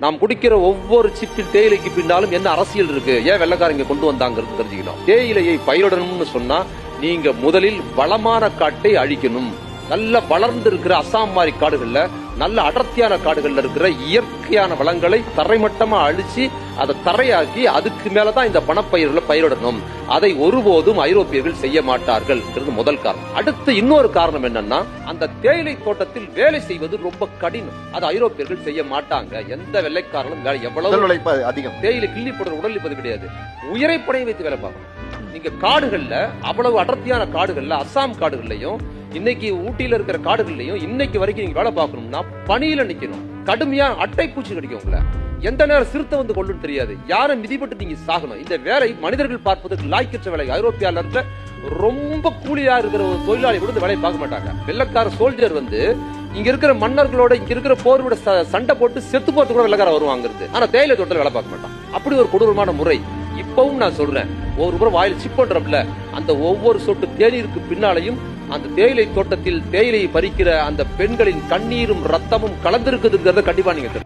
நாம் குடிக்கிற ஒவ்வொரு சிப்பில் தேயிலைக்கு பின்னாலும் என்ன அரசியல் இருக்கு? ஏன் வெள்ளக்காரங்க கொண்டு வந்தாங்கிறது தெரிஞ்சுக்கணும். தேயிலையை பயிரிடணும்னு சொன்னா நீங்க முதலில் வளமான காட்டை அழிக்கணும். நல்ல வளர்ந்து இருக்கிற அசாம் மாதிரி காடுகள்ல நல்ல அடர்த்தியான காடுகள்ல இருக்கிற இயற்கையான வளங்களை தரைமட்டமா அழிச்சு அதை தரையாக்கி அதுக்கு மேலதான் இந்த பணப்பயிர்களை பயிரிடணும். அதை ஒருபோதும் ஐரோப்பியர்கள் செய்ய மாட்டார்கள் முதல் காரணம். அடுத்து இன்னொரு காரணம் என்னன்னா அந்த தேயிலை தோட்டத்தில் வேலை செய்வது ரொம்ப கடினம். அது ஐரோப்பியர்கள் செய்ய மாட்டாங்க. எந்த வெள்ளைக்காரனும் வேலை எவ்வளவு அதிகம். தேயிலை கிள்ளி போடுற உடல் இருப்பது கிடையாது. உயிரை பணைய வைத்து வேலை பார்க்கணும். நீங்க காடுகள்ல அவ்வளவு அடர்த்தியான காடுகள்ல அஸ்ஸாம் காடுகள்லயும் இன்னைக்கு ஊட்டியில இருக்கிற காடுகள்லயும் இன்னைக்கு வரைக்கும் நீங்க வேலை பார்க்கணும்னா பனியில நிக்கணும். கடுமையா அட்டை பூச்சி கடிக்கும் உங்களை. எந்த நேரம் சிறுத்தை வந்து கொள்ளுன்னு தெரியாது. யாரை மிதிப்பட்டு நீங்க சாகணும்? இந்த வேலை மனிதர்கள் பார்ப்பதற்கு லாய்க்கற்ற வேலை. ஐரோப்பியால இருந்த ரொம்ப கூலியா இருக்கிற ஒரு தொழிலாளி கூட இந்த வேலையை பார்க்க மாட்டாங்க. வெள்ளக்கார சோல்ஜர் வந்து இங்க இருக்கிற மன்னர்களோட இங்க இருக்கிற போரோட ச- சண்டை போட்டு செத்து போறது கூட வெள்ளக்கார வருவாங்கிறது ஆனா தேயிலை தோட்டத்தில் வேலை பார்க்க மாட்டான். அப்படி ஒரு கொடூரமான முறை. இப்பவும் நான் சொல்றேன். ஒரு முறை வாயில் சிப் பண்றோம்ல அந்த ஒவ்வொரு சொட்டு தேநீருக்கு பின்னாலையும் அந்த தேயிலை தோட்டத்தில் தேயிலையை பறிக்கிற அந்த பெண்களின் கண்ணீரும் ரத்தமும் கலந்திருக்குதுங்கிறத கண்டிப்பா நீங்க